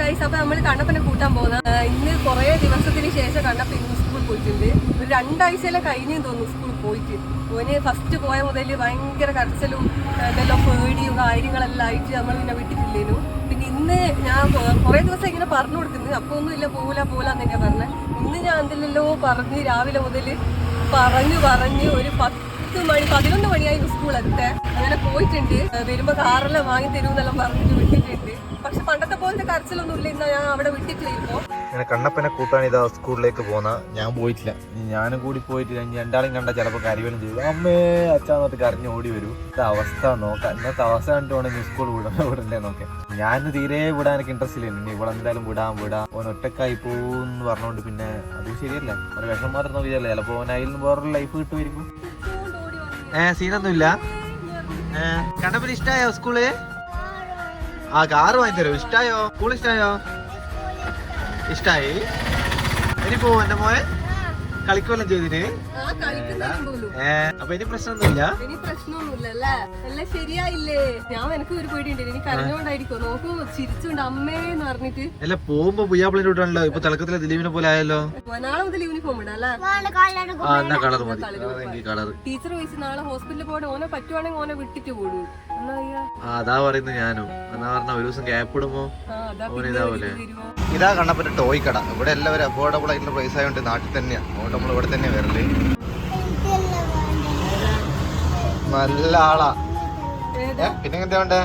Guys അപ്പൊ നമ്മൾ കണ്ണപ്പനെ കൂട്ടാൻ പോകുന്നത്. ഇന്ന് കുറേ ദിവസത്തിന് ശേഷം കണ്ടപ്പ ഇന്ന് സ്കൂളിൽ പോയിട്ടുണ്ട്. ഒരു രണ്ടാഴ്ചയിലെ കഴിഞ്ഞു തോന്നുന്നു സ്കൂളിൽ പോയിട്ട്. ഓന് ഫസ്റ്റ് പോയ മുതൽ ഭയങ്കര കരച്ചിലും എന്തെല്ലാം പേടിയും കാര്യങ്ങളെല്ലാം ആയിട്ട് നമ്മൾ പിന്നെ വിട്ടിട്ടില്ലേനു. പിന്നെ ഇന്ന് ഞാൻ കുറെ ദിവസം ഇങ്ങനെ പറഞ്ഞു കൊടുക്കുന്നത് അപ്പൊ ഒന്നും ഇല്ല പോല പോല എന്നൊക്കെ പറഞ്ഞത് ഇന്ന് ഞാൻ എന്തെല്ലോ പറഞ്ഞ് രാവിലെ മുതൽ പറഞ്ഞു പറഞ്ഞ് ഒരു പത്ത് മണി പതിനൊന്ന് മണിയായി സ്കൂൾ എത്തേ അങ്ങനെ പോയിട്ടുണ്ട്. വരുമ്പോ കാറെല്ലാം വാങ്ങി തരുമെന്നെല്ലാം പറഞ്ഞിട്ട് വിട്ടിട്ടുണ്ട്. പക്ഷെ പണ്ടത്തെ പോലത്തെ കരച്ചിലൊന്നും ഇല്ല. ഞാൻ അവിടെ വിട്ടിട്ടില്ല കണ്ണപ്പനെ കൂട്ടാൻ ഇതാ സ്കൂളിലേക്ക് പോന്ന. ഞാൻ പോയിട്ടില്ല. ഞാനും കൂടി പോയിട്ട് രണ്ടാളും കണ്ട ചിലപ്പോൾ കരവലും ചെയ്തു അമ്മേ അച്ഛാന്നോട്ട് കരഞ്ഞ് ഓടി വരൂ. അവസ്ഥ നോക്കാം. ഇന്നത്തെ അവസ്ഥ കണ്ടുവാണെങ്കിൽ സ്കൂൾ വിടാൻ വിടണ്ടേ നോക്കാം ഞാൻ തീരെ വിടാൻ എനിക്ക് ഇൻട്രസ്റ്റ് ഇല്ല ഇവിടെ എന്തായാലും വിടാൻ വിടാം. ഓൻ ഒറ്റക്കായി പോന്ന് പറഞ്ഞോണ്ട് പിന്നെ അത് ശരിയല്ല. ഒരു വിഷം മാത്രം നോക്കിയല്ലേ ചിലപ്പോ ഓൻ അതിൽ നിന്ന് വേറൊരു ലൈഫ് കിട്ടുമായിരിക്കും. സീനൊന്നുമില്ല. കണ്ടപ്പോ ഇഷ്ടായോ സ്കൂൾ? ആ കാറ് വാങ്ങി തരും ഇഷ്ടായോ? സ്കൂൾ ഇഷ്ടായോ? ഇഷ്ടായി. ഇനി പോവോ എന്റെ മോയെ ചെയ്തിട്ട് പോലും ഏ അപ്പൊ ഇനി പ്രശ്നമൊന്നുമില്ല? ഇനി പ്രശ്നമൊന്നുമില്ല അല്ലേ? എല്ലാം ശരിയായില്ലേ? ഞാൻ എനിക്ക് ഒരു പേടിയുണ്ട് എനിക്ക് അറിഞ്ഞോണ്ടായിരിക്കും നോക്കൂ ചിരിച്ചുണ്ട് അമ്മേന്ന് പറഞ്ഞിട്ട്. അല്ല പോകുമ്പോ പുയ്യാപ്പിളിന്റെ വിട്ടാണല്ലോ ഇപ്പൊ തിളക്കത്തിലെ ദിലീപിനെ പോലെ ആയല്ലോ. നാളെ മുതൽ യൂണിഫോം ഇടാം അല്ലേ? ആ എന്നാ കളർ മതി. കളർ ടീച്ചർ ചോദിച്ചു നാളെ ഹോസ്പിറ്റലിൽ പോകണ ഓനെ പറ്റുവാണെങ്കിൽ ഓനെ വിട്ടിട്ട് പോടൂ അതാ പറയുന്നത് ഞാനും. എന്നാ പറഞ്ഞ ഒരു ദിവസം ഗ്യാപ്പ് ഇടുമ്പോ ഇതാവൂലേ? ഇതാ കണ്ടപ്പോ ടോയ് കട. ഇവിടെ എല്ലാവരും അഫോർഡബിൾ ആയിട്ടുള്ള പ്രൈസ് ആയതുകൊണ്ട് നാട്ടിൽ തന്നെയാ. അതുകൊണ്ട് നമ്മൾ ഇവിടെ തന്നെ വരൽ. നല്ല ആളാ. പിന്നെ എന്താ വേണ്ടേ?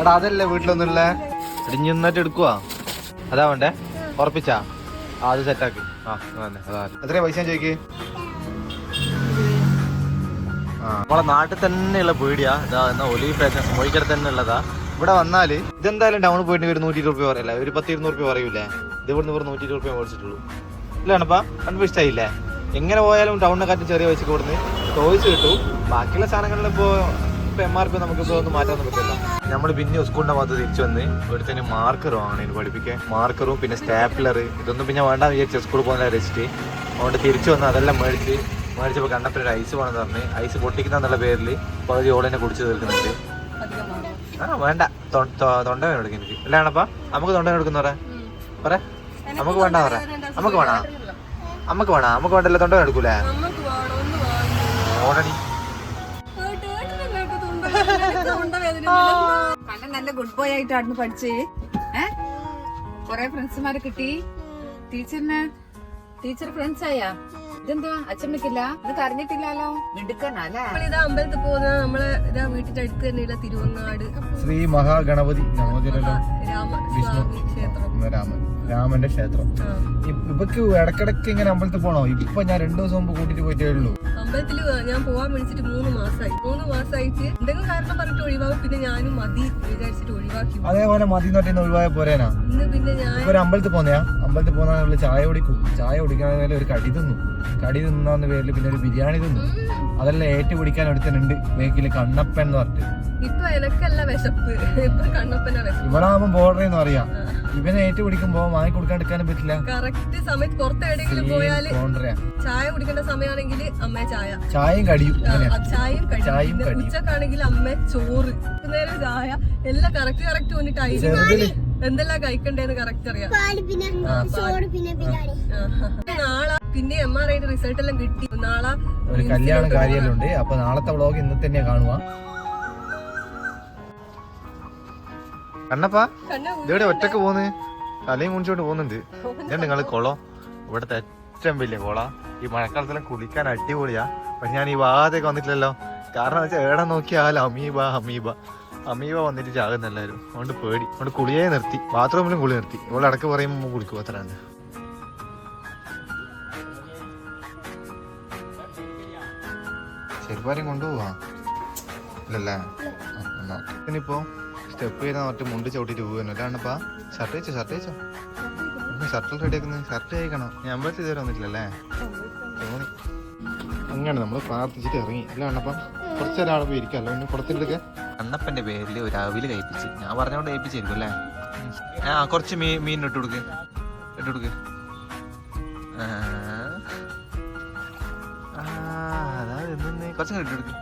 എടാ അതല്ലേ വീട്ടിലൊന്നുമില്ലേ ഇടിഞ്ഞിന്നിട്ട് എടുക്കുവാ. അതാ വേണ്ടേ? ഉറപ്പിച്ചാ? അത് സെറ്റാക്കി ആ അതെ അതാ എത്രയാ പൈസ ചോദിക്ക്? നമ്മളെ നാട്ടിൽ തന്നെയുള്ള പീടിയാ. ഇതാ എന്നാ ഒലീവ് ഫാഷൻ മോയിക്കട തന്നെ ഉള്ളതാ ഇവിടെ വന്നാൽ ഇതെന്തായാലും ടൗണിൽ പോയിട്ട് ഒരു നൂറ്റി ഇരുപത് രൂപ പറയല്ല? ഒരു പത്ത് ഇരുന്നൂറ് രൂപ പറയൂലേ ഇത് ഇവിടുന്ന് ഇവർ നൂറ്റി ഇരുപത് രൂപ മേടിച്ചിട്ടുള്ളൂ. ഇല്ലാണപ്പാ കൺഫ്യൂസ് ഇഷ്ടായില്ലേ എങ്ങനെ പോയാലും ടൗണിനെക്കാട്ടും ചെറിയ പൈസ കൊടുന്ന് ചോദിച്ചു കിട്ടും. ബാക്കിയുള്ള സാധനങ്ങളിൽ ഇപ്പോ ഇപ്പൊ എം ആർ പി നമുക്ക് ഇപ്പൊ ഒന്നും മാറ്റാൻ പറ്റില്ല. നമ്മൾ പിന്നെ സ്കൂളിന്റെ ഭാഗത്ത് തിരിച്ചു വന്ന് ഒരുത്തന്നെ മാർക്കർ ആണ് ഇതിന് പഠിപ്പിക്കാൻ. മാർക്കറും പിന്നെ സ്റ്റാപ്ലർ ഇതൊന്നും പിന്നെ വേണ്ട വിചാരിച്ച സ്കൂളിൽ പോകുന്ന രസിച്ച് അതുകൊണ്ട് തിരിച്ചു വന്ന് അതെല്ലാം മേടിച്ച് മേടിച്ചപ്പോൾ കണ്ടപ്പോൾ ഒരു ഐസ് വേണമെന്ന് പറഞ്ഞ്. ഐസ് പൊട്ടിക്കുന്ന എന്നുള്ള പേരിൽ പകുതി ഓളിനെ കുടിച്ചു തീർക്കുന്നുണ്ട്. ആ വേണ്ട. തൊണ്ട വേണം എടുക്കും എനിക്ക്. അല്ലാണപ്പാ നമുക്ക് തൊണ്ട എടുക്കുന്ന പറ. പറ. നമുക്ക് വേണ്ട പറ. നമുക്ക് വേണോ നമുക്ക് വേണോ നമുക്ക് വേണ്ടല്ലോ തൊണ്ട എടുക്കൂലേ? ഓടണി നല്ല ഗുഡ് ബോയ് ആയിട്ടാണ് പഠിച്ചേ. ഏ? കൊറേ ഫ്രണ്ട്സുമാരെ കിട്ടി. ടീച്ചറിന് ടീച്ചർ ഫ്രണ്ട്സ് ആയാ? ഇതെന്താ അച്ഛമ്മക്കില്ല? ഇത് കരഞ്ഞിട്ടില്ലല്ലോ നമ്മളിതാ അമ്പലത്തിൽ പോകുന്ന നമ്മളെ ഇതാ വീട്ടിന്റെ അടുത്ത് തന്നെയുള്ള തിരുവങ്ങാട്. ശ്രീ മഹാഗണപതി രാമൻ രാമന്റെ ക്ഷേത്രം. ഇവക്ക് ഇടക്കിടക്ക് ഇങ്ങനെ അമ്പലത്തിൽ പോണോ? ഇപ്പൊ ഞാൻ രണ്ടു ദിവസം മുമ്പ് കൂട്ടിട്ട് പോയിട്ടേ ഉള്ളൂ. അമ്പലത്തിൽ ഞാൻ പോവാൻ വിളിച്ചിട്ട് മൂന്ന് മാസമായി മൂന്ന് മാസമായിട്ട് എന്തെങ്കിലും കാരണം പറഞ്ഞിട്ട് ഒഴിവാകും പിന്നെ ഞാനും മതി വിചാരിച്ചിട്ട് ഒഴിവാക്കി. അതേപോലെ മതി നട്ടി ഒഴിവായ പോരേനാ? ഇന്ന് പിന്നെ ഞാൻ ഇപ്പൊ ഒരു അമ്പലത്തിൽ പോന്നെയാ. അമ്പലത്തിൽ പോന്നാ ചായ കുടിക്കും. ചായ കുടിക്കാൻ ഒരു കടി തിന്നു. കടി തിന്നാന്ന് പേരിൽ പിന്നെ ഒരു ബിരിയാണി തിന്നു. അതെല്ലാം ഏറ്റു പിടിക്കാൻ ഒരുത്തനുണ്ട്. ബേക്കിൽ കണ്ണപ്പൻ എന്ന് പറഞ്ഞിട്ട്. ഇവനാകുമ്പോ ബോർഡർ എന്ന് അറിയാം. ഇവനെ ഏറ്റു പിടിക്കുമ്പോ വാങ്ങി കൊടുക്കാണ്ടിരിക്കാനും പറ്റില്ല. കറക്റ്റ് സമയത്ത് പുറത്ത് എവിടെയെങ്കിലും ചായ കുടിക്കേണ്ട സമയമാണെങ്കിൽ അമ്മ ചായ. ചായയും കടിയും. ചായയും കടിയും. ഉച്ചക്കാണെങ്കിൽ അമ്മ ചോറ്. നേരം ചായ. എല്ലാം കറക്റ്റ് കറക്റ്റ് വന്നിട്ടായി എന്തെല്ലാം കഴിക്കണ്ടേന്ന് കറക്റ്റ് അറിയാം. ആ. നാളെ പിന്നെ എം ആർ ഐയുടെ റിസൾട്ട് എല്ലാം കിട്ടി. നാളെ ഒരു കല്യാണം കാര്യമെല്ലാം ഉണ്ട് അപ്പൊ നാളത്തെ വ്ളോഗ് ഇന്ന് തന്നെ കാണുക കണ്ണപ്പാ കണ്ണ ഇതെവിടെ ഒറ്റയ്ക്ക് പോന്ന്? തലയും കുണിച്ചോണ്ട് പോകുന്നുണ്ട്. ഞാൻ നിങ്ങൾ കൊളോ. ഇവിടുത്തെ ഏറ്റവും വലിയ കൊളാ. ഈ മഴക്കാലത്തെല്ലാം കുളിക്കാൻ അടിപൊളിയാ. പക്ഷെ ഞാൻ ഈ ഭാഗത്തേക്ക് വന്നിട്ടില്ലല്ലോ. കാരണം വെച്ചാൽ എവിടെ നോക്കിയാൽ അമീബ അമീബ. അമീബ വന്നിട്ട് ചാകുന്ന എല്ലാവരും. അതുകൊണ്ട് പേടി. അതുകൊണ്ട് കുളിയെ നിർത്തി. ബാത്റൂമിലും കുളി നിർത്തി. ഇവിടെ അടക്ക് പറയുമ്പോൾ കുളിക്കും അത്ര തന്നെ ചെറുപ്പാരും കൊണ്ടുപോവാ. ഇനിയിപ്പോ സ്റ്റെപ്പ് ചെയ്താൽ മറ്റേ മുണ്ട് ചവിട്ടിട്ട് പോകുന്നു അല്ലാണ്ടപ്പാ ഷർട്ട് വെച്ചോ ഷർട്ട് വെച്ചോ ഷർട്ടിൽ റെഡി ആക്കുന്നത് ഷർട്ട് കഴിക്കണം ഞാൻ അമ്പലത്തിൽ ഇതുവരെ വന്നിട്ടില്ലല്ലേ? തോന്നി അങ്ങനെ നമ്മൾ പ്രാർത്ഥിച്ചിട്ട് ഇറങ്ങി. അല്ലാണ്ടപ്പം കുറച്ചൊരാൾ പോയി ഇരിക്കാം. പിന്നെ പുറത്തിട്ടൊക്കെ അണ്ണപ്പന്റെ പേരിൽ ഒരു അവിൽ കഴിപ്പിച്ച്. ഞാൻ പറഞ്ഞോണ്ട് കഴിപ്പിച്ചായിരിക്കും അല്ലേ? ആ കുറച്ച് മീൻ മീൻ ഇട്ട് കൊടുക്ക്. ഇട്ട് കൊടുക്ക്. കുറച്ചും ഇട്ട് കൊടുക്ക്.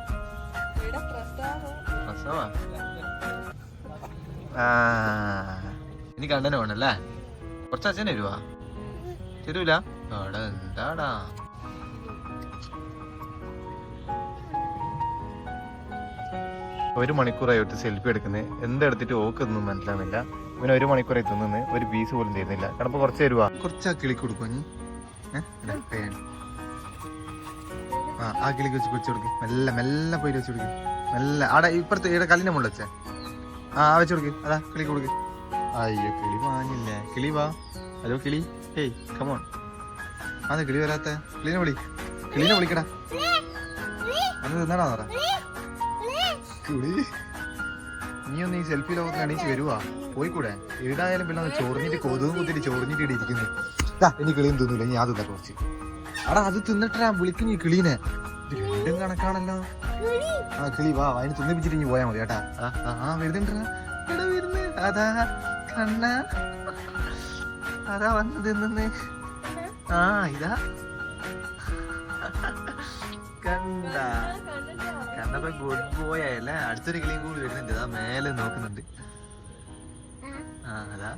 ഇനി കണ്ടനെ വേണല്ലേ? കുറച്ച് അച്ഛനെ വരുവാ തരൂല? അവിടെ എന്താടാ? ഒരു മണിക്കൂറായി ഒരു സെൽഫി എടുക്കുന്നത് എന്തെടുത്തിട്ട് ഓക്കൊന്നും മനസ്സിലാവുന്നില്ല. ഇവന് ഒരു മണിക്കൂറായി തിന്നുന്നു. ഒരു പീസ് പോലും തരുന്നില്ല കടപ്പ് കുറച്ച് തരുവാ. കുറച്ച് ആ കിളിക്ക് കൊടുക്കും നീ. ആ ആ കിളിക്ക് വെച്ച് വെച്ച് കൊടുക്ക്. മെല്ലെ മെല്ലെ പോയി വെച്ച് കൊടുക്കും. മെല്ലെ. ആടെ ഇപ്പുറത്തെ ഇവിടെ കല്ലിന്റെ മുകളിൽ വെച്ചേ. ആ വെച്ച് കൊടുക്ക്. അതാ കിളി കൊടുക്ക്. അയ്യോ കിളി വാങ്ങില്ലേ കിളി വാ. ഹലോ കിളി. ഹേയ് കമോൺ അതെ കിളി വരാത്ത? കിളിനെ വിളി. കിളിനെ വിളിക്കടാ. അത് തിന്നടാ പറ കിളി നീ ഒന്ന് ഈ സെൽഫി ലോകത്ത് എണീച്ച് വരുവാ. പോയിക്കൂടെ? ഈടായാലും പിന്നെ ഒന്ന് ചോറിഞ്ഞിട്ട് കൊതുകും കുത്തിട്ട് ചോറിഞ്ഞിട്ട് ഇവിടെ ഇരിക്കുന്നു ഇനി കിളിയും തിന്നൂല ഞാൻ തിന്നട്ടെ കുറച്ച് അടാ അത് തിന്നിട്ടാ വിളിക്കും ഈ കിളീനെ. ഇത് രണ്ടും കണക്കാണല്ലോ. ആ കിളി വാ അതിന് തിന്നിപ്പിച്ചിട്ട് ഇനി പോയാ മതി കേട്ടാ. ആ, വരുന്നുണ്ടാ? എടാ വരുന്നേ. അതാ കണ്ണ. അതാ വന്ന് തിന്നുന്നേ ആ ഇതാ. കണ്ട. കണ്ടപ്പോ ഗുഡ് ബോയ് ആയല്ലേ? അടുത്തൊരു കിളിയും കൂടി വരുന്നുണ്ട്. അതാ മേലെ നോക്കുന്നുണ്ട്. ആ അതാ.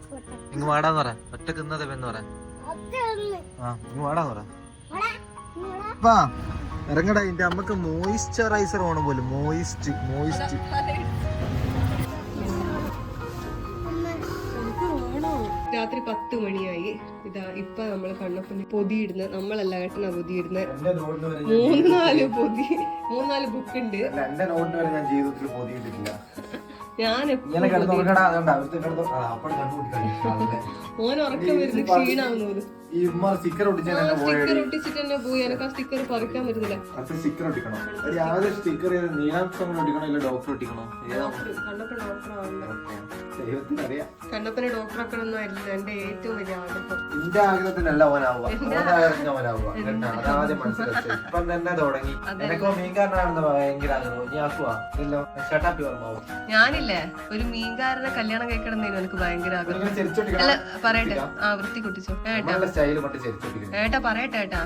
ഇങ്ങ് വാടാന്ന് പറ. ഒറ്റ തിന്നതെ എന്ന് പറ ആ ഇങ്ങ് വാടാന്ന് പറ. വാ. ഇറങ്ങടാ എന്റെ അമ്മയ്ക്ക് മോയിസ്ചറൈസർ വേണം പോലും. മോയിസ്റ്റ് മോയിസ്റ്റ് രാത്രി പത്ത് മണിയായി. ഇതാ ഇപ്പൊ നമ്മൾ കണ്ണപ്പന് പൊതിയിടുന്ന നമ്മളല്ല ഏട്ടനാ പൊതിയിടുന്ന. മൂന്നാൽ പൊതി മൂന്നാൽ ബുക്ക് ഉണ്ട് എന്റെ നോട്ടിന് വരെ ഞാൻ ജീവിതത്തിൽ പൊതിയിട്ടില്ല ഞാൻ ഓൻ ഉറക്കം വരുന്ന സ്റ്റിക്കർ ഒട്ടിച്ചിട്ട് തന്നെ പോയി എനക്ക് ആ സ്റ്റിക്കർ പറിക്കാൻ പറ്റുന്നില്ല സ്റ്റിക്കർ ഒട്ടിക്കണം? സ്റ്റിക്കർ ഒട്ടിക്കണോ ഇല്ല ഡോക്ടർ ഒട്ടിക്കണോ? ഡോക്ടർ ആവണ്ട ദൈവത്തിന് അറിയാം കണ്ണപ്പനെ ഡോക്ടർ ആക്കണമെന്നോ അല്ല എന്റെ ഏറ്റവും വലിയ ആഗ്രഹം. എന്റെ ആഗ്രഹത്തിനല്ല ഓനാവുക. ഓന്റെ ആഗ്രഹത്തിന് ഓനാവുക. കേട്ടാ അതാദ്യം മനസ്സിലാക്കി ഇപ്പം തന്നെ തുടങ്ങി. എനക്കോ മീൻകാരനാണെന്ന് ഭയങ്കര ആഗ്രഹം. ഇനി ആക്കുവാ. ഇല്ലല്ലോ. ഷട്ടാപ്പി ഓർമ്മാവും ഞാനില്ലേ. ഒരു മീൻകാരുടെ കല്യാണം കഴിക്കണമെന്നേനു എനിക്ക് ഭയങ്കര ആഗ്രഹം. അല്ല പറയട്ടെ. ആ വൃത്തി കുട്ടിച്ചോ. ഏട്ടാ. ഏട്ടാ പറയട്ടെ ഏട്ടാ.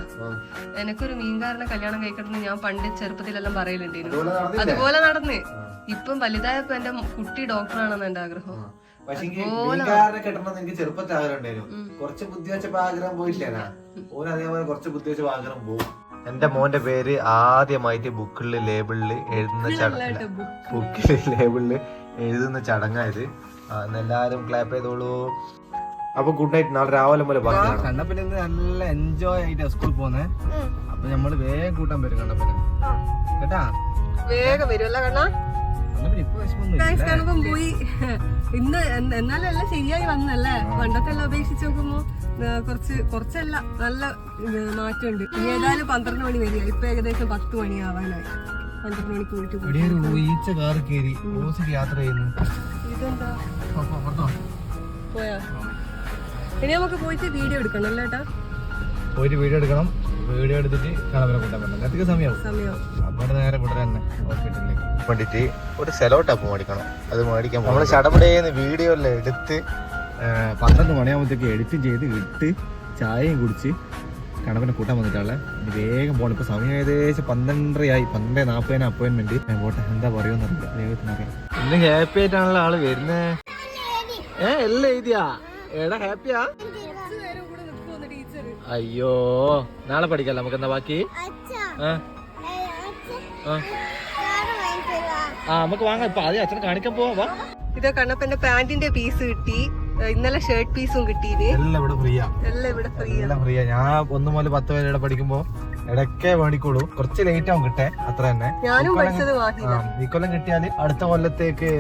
എനിക്കൊരു മീൻകാരനെ കല്യാണം കഴിക്കണമെന്ന് ഞാൻ പണ്ട് ചെറുപ്പത്തിലെല്ലാം പറയലുണ്ടായിരുന്നു. അതുപോലെ നടന്ന്. ഇപ്പം വലുതായപ്പോ എന്റെ കുട്ടി ഡോക്ടറാണെന്ന് എന്റെ ആഗ്രഹം. പക്ഷെ മീൻകാരനെ കെട്ടണമെന്ന് എനിക്ക് ചെറുപ്പത്തിൽ ആഗ്രഹം ഉണ്ടായിരുന്നു കുറച്ച് ബുദ്ധി വെച്ചപ്പോ ആഗ്രഹം പോയില്ലേനാ അതേപോലെ കുറച്ച് ബുദ്ധി വെച്ചപ്പോ ആഗ്രഹം പോകും എന്റെ മോന്റെ പേര് ആദ്യമായിട്ട് ബുക്കിൽ ലേബിളിൽ എഴുതുന്ന ചടങ്ങ്. ബുക്കിൽ ലേബിളിൽ എഴുതുന്ന ചടങ്ങായത്. ആ, എല്ലാരും ക്ലാപ്പ് ചെയ്തോളൂ. അപ്പൊ ഗുഡ് നൈറ്റ് നാളെ രാവിലെ മുതൽ കണ്ടപ്പിന് കണ്ണപ്പന ഇന്ന് നല്ല എൻജോയ് ആയിട്ട് സ്കൂളിൽ പോന്നെ. അപ്പൊ നമ്മൾ വേഗം കൂട്ടാൻ വരും കണ്ടപ്പിന് കേട്ടാ? വേഗം വരുമല്ല കണ്ണാ? കണ്ണപ്പന ഇപ്പൊ വിഷമൊന്നും ഗൈസ് കണ്ണപ്പൻ പോയി. ഇന്ന് എന്ന- എന്നാലും എല്ലാം ശരിയായി വന്നല്ലേ? പണ്ടത്തെ എല്ലാം അപേക്ഷിച്ച് നോക്കുമ്പോ കുറച്ച് കുറച്ചല്ല നല്ല മാറ്റമുണ്ട്. ഏതായാലും പന്ത്രണ്ട് മണി വരിക ഇപ്പൊ ഏകദേശം പത്ത് മണിയാവാനായി. പന്ത്രണ്ട് മണിക്ക് ഒരു ഈച്ച കാറ് കയറി ഓസിൽ യാത്ര ചെയ്യുന്നു. ഇതെന്താ? പോയാ? ഇനി നമുക്ക് പോയിട്ട് വീഡിയോ എടുക്കണം അല്ലേ ഏട്ടാ? പോയിട്ട് വീഡിയോ എടുക്കണം. വീഡിയോ എടുത്തിട്ട് കളവരെ കൂട്ടാൻ പറ്റണം അധികം സമയമാവും സമയം നമ്മുടെ നേരെ ഇവിടെ തന്നെ ഹോസ്പിറ്റലിലേക്ക്. വേണ്ടിട്ട് ഒരു സെലോ ടാപ്പ് മേടിക്കണം. അത് മേടിക്കാൻ നമ്മൾ ചടപടയെന്ന് വീഡിയോ എല്ലാം എടുത്ത് പന്ത്രണ്ട് മണിയാകുമ്പോഴത്തേക്ക് എഡിറ്റ് ചെയ്ത് ഇട്ട് ചായയും കുടിച്ച് കണവനെ കൂട്ടാൻ വന്നിട്ടാണ് ഇനി വേഗം പോകണം ഇപ്പൊ സമയം ഏകദേശം പന്ത്രണ്ടരയായി. പന്ത്രണ്ട് നാൽപ്പതിന് അപ്പോയിന്റ്മെന്റ് ഞാൻ പോട്ടെ. എന്താ പറയുമെന്നറിയില്ല ദൈവത്തിനറിയാം ഇന്ന് ഹാപ്പി ആയിട്ടാണല്ലോ ആൾ വരുന്നേ. ഏ എല്ലാം എഴുതിയാ? എടാ ഹാപ്പിയാ ടീച്ചർ അയ്യോ നാളെ പഠിക്കല്ല നമുക്ക് എന്താ ബാക്കി? ആ ആ. ആ നമുക്ക് വാങ്ങാം. ഇപ്പൊ ആദ്യം അച്ഛനെ കാണിക്കാൻ പോവാ. ഇത് കണ്ണപ്പന്റെ പാന്റിന്റെ പീസ് കിട്ടി. ഇന്നലെ ഷർട്ട് പീസും കിട്ടിയില്ലേ? എല്ലാം ഇവിടെ ഫ്രീയാ എല്ലാം ഇവിടെ ഫ്രീയാ എല്ലാം ഫ്രീയാ ഞാൻ ഒന്ന് മുതൽ പത്ത് വരെ ഇവിടെ പഠിക്കുമ്പോ ഇടയ്ക്കേ മേടിക്കുള്ളൂ കുറച്ച് ലേറ്റ് ആവും കിട്ടേ അത്ര തന്നെ. ഈ കൊല്ലം കിട്ടിയാൽ അടുത്ത കൊല്ലത്തേക്ക്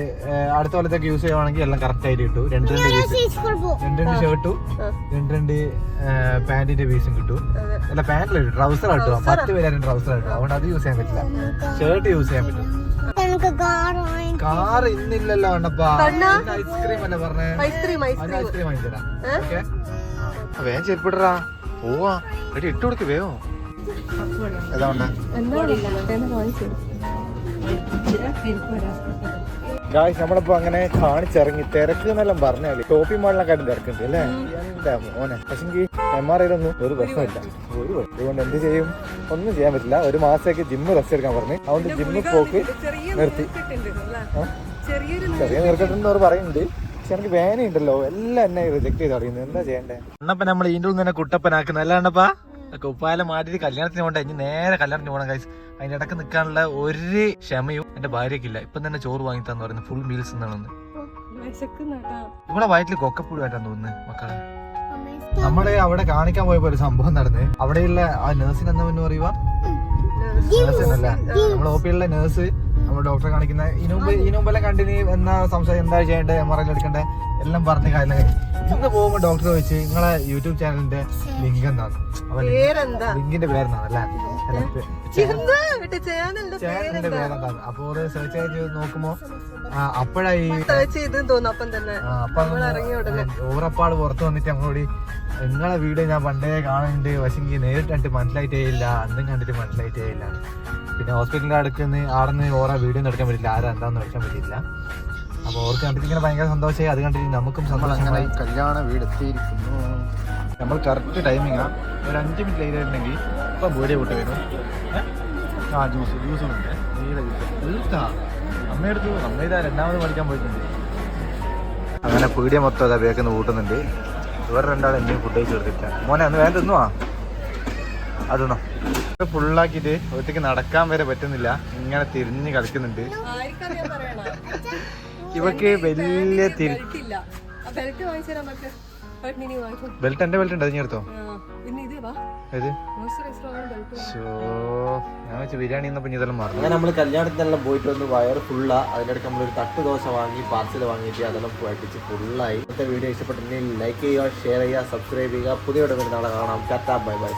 അടുത്ത കൊല്ലത്തേക്ക് യൂസ് ചെയ്യുവാണെങ്കിൽ എല്ലാം കറക്റ്റ് ആയിട്ട് കിട്ടും. രണ്ട് രണ്ട് പീസ് രണ്ട് രണ്ട് ഷർട്ടും രണ്ട് രണ്ട് രണ്ട് പാന്റിന്റെ പീസും കിട്ടും. അല്ല പാന്റിൽ ട്രൗസർ കിട്ടും പത്ത് പേരും ട്രൗസർ കിട്ടും അതുകൊണ്ട് അത് യൂസ് ചെയ്യാൻ പറ്റില്ല. ഷർട്ട് യൂസ് ചെയ്യാൻ പറ്റും. കാർ ഇന്നില്ലല്ലോ ഐസ്ക്രീം അല്ലേ പറഞ്ഞേ? Ice cream ice cream. Ice cream വാങ്ങിത്തരാം okay. വേഗം ചെരുപ്പിടറാ. പോവാ. എടി ഇട്ട് കൊടുക്ക് വേഗം. ഏതാ ഉണ്ട് ഗായ്സ് നമ്മളിപ്പോ അങ്ങനെ കാണിച്ചിറങ്ങി തിരക്ക് എന്നെല്ലാം പറഞ്ഞാൽ. ഷോപ്പിംഗ് മാളിനെക്കാട്ടും തിരക്കുണ്ട് അല്ലേ? മോനെ? പക്ഷെങ്കിൽ എം ആർ ഐയിലൊന്നും ഒരു പ്രശ്നമില്ല. ഒരു. അതുകൊണ്ട് എന്ത് ചെയ്യും? ഒന്നും ചെയ്യാൻ പറ്റില്ല. ഒരു മാസത്തേക്ക് ജിമ്മ് റെസ്റ്റ് എടുക്കാൻ പറഞ്ഞു. അതുകൊണ്ട് ജിമ്മിൽ പോക്ക് നിർത്തി. മൂക്കിട്ടുണ്ട് അല്ലേ? ചെറിയൊരു ചെറിയ നീർക്കെട്ടുണ്ടെന്ന് അവർ പറയുന്നുണ്ട്. പക്ഷെ എനിക്ക് വേനയുണ്ടല്ലോ എല്ലാം എന്നെ റിജക്ട് ചെയ്ത് അറിയുന്നത് എന്താ ചെയ്യണ്ടേ? അണ്ണപ്പ നമ്മൾ ഇതിന്റെ ഉള്ളിൽ തന്നെ കുട്ടപ്പനാക്കുന്ന. അല്ല അണ്ണപ്പാ? കുപ്പായെല്ലാം മാറ്റിട്ട് കല്യാണത്തിന് പോകണ്ട? ഇനി നേരെ കല്യാണത്തിന് പോകണം കൈസ് അതിന്റെ ഇടയ്ക്ക് നിൽക്കാനുള്ള ഒരു ക്ഷമയും എന്റെ ഭാര്യക്കില്ല ഇപ്പം തന്നെ ചോറ് വാങ്ങി തന്നു പറയുന്നത് ഫുൾ മീൽസ് എന്നാണെന്ന് ഇവിടെ വയറ്റിൽ കൊക്കപ്പുഴുവായിട്ടാന്ന് തോന്നുന്നു മക്കളെ. നമ്മളെ അവിടെ കാണിക്കാൻ പോയപ്പോ ഒരു സംഭവം നടന്നു. അവിടെയുള്ള ആ നേഴ്സിന് എന്താ മുന്നേ പറയുക നമ്മുടെ ഒ പിയിലുള്ള നേഴ്സ് നമ്മൾ ഡോക്ടറെ കാണിക്കുന്ന ഇനുമ്പ് ഇനുമ്പെല്ലാം ഇതിനു മുമ്പെല്ലാം കണ്ടിന് എന്നാ സംശയം എന്താ ചെയ്യേണ്ടത് എം ആർ ഐ എടുക്കണ്ടേ എല്ലാം പറഞ്ഞ കാര്യം ഇന്ന് പോകുമ്പോൾ ഡോക്ടർ ചോദിച്ചു നിങ്ങളെ യൂട്യൂബ് ചാനലിന്റെ ലിങ്ക് എന്താണ് ലിങ്കിന്റെ പേരെന്താണ് അല്ലേ അപ്പൊ സെർച്ച് ചെയ്ത് നോക്കുമ്പോ അപ്പോഴായി ഓറപ്പാട് പുറത്ത് വന്നിട്ട് നമ്മളോട് നിങ്ങളെ വീട് ഞാൻ പണ്ടേ കാണുന്നുണ്ട്. പക്ഷെ എനിക്ക് നേരിട്ട് കണ്ടിട്ട് മനസ്സിലായിട്ടേ ഇല്ല. അന്നും കണ്ടിട്ട് മനസ്സിലായിട്ടേ ഇല്ല. പിന്നെ ഹോസ്പിറ്റലിന്റെ അടുത്ത് നിന്ന് ആടുന്ന് ഓറ വീഡിയോ ഒന്നും എടുക്കാൻ പറ്റില്ല. ആരാ എന്താന്ന് എടുക്കാൻ പറ്റില്ല അപ്പൊ ഓർക്ക് കണ്ടിട്ട് ഇങ്ങനെ ഭയങ്കര സന്തോഷമായി. അത് കണ്ടിട്ട് നമുക്കും സന്തോഷമായി കല്യാണ വീട് എത്തിയിരിക്കുന്നു നമ്മൾ കറക്റ്റ് ടൈമിങ്ങാ ഒരു അഞ്ച് മിനിറ്റ് ലേറ്റ് ആയിട്ടുണ്ടെങ്കിൽ ഇപ്പം വീഡിയോ വിട്ട് വരും. ആ ജ്യൂസ് ജ്യൂസും ഉണ്ട്. നീല ജ്യൂസ്. അമ്മയെടുത്തു അമ്മ ഇതാ രണ്ടാമത് പഠിക്കാൻ പോയിട്ടുണ്ട്. അങ്ങനെ പീടിയ മൊത്തം അതാ ബേക്കുന്ന കൂട്ടുന്നുണ്ട്. ഇവർ രണ്ടാളും എന്നെയും ഫുഡ് കഴിച്ച് കൊടുത്തിട്ട മോനെ അന്ന് വേണ്ട തിന്നുവാ. അതൊന്നോ ഫുള്ളാക്കിയിട്ട് ഒറ്റയ്ക്ക് നടക്കാൻ വരെ പറ്റുന്നില്ല. ഇങ്ങനെ തിരിഞ്ഞ് കളിക്കുന്നുണ്ട്. ഇവക്ക് വലിയ തിരി ബെൽറ്റ് എന്റെ ബെൽറ്റ് ഉണ്ട്. അത് ഞാൻ എടുത്തോ ബിരിയാണി നമ്മൾ കല്യാണത്തിനെല്ലാം പോയിട്ട് വന്ന് വയർ ഫുള്ളാ അതിനിടയ്ക്ക് നമ്മൾ ഒരു തട്ട് ദോശ വാങ്ങി പാർസൽ വാങ്ങിയിട്ട് അതെല്ലാം പഠിച്ച് ഫുള്ളായി ഇന്നത്തെ വീഡിയോ ഇഷ്ടപ്പെട്ടെങ്കിൽ ലൈക്ക് ചെയ്യുക ഷെയർ ചെയ്യുക സബ്സ്ക്രൈബ് ചെയ്യുക. പുതിയ നാളെ കാണാം. Tata bye bye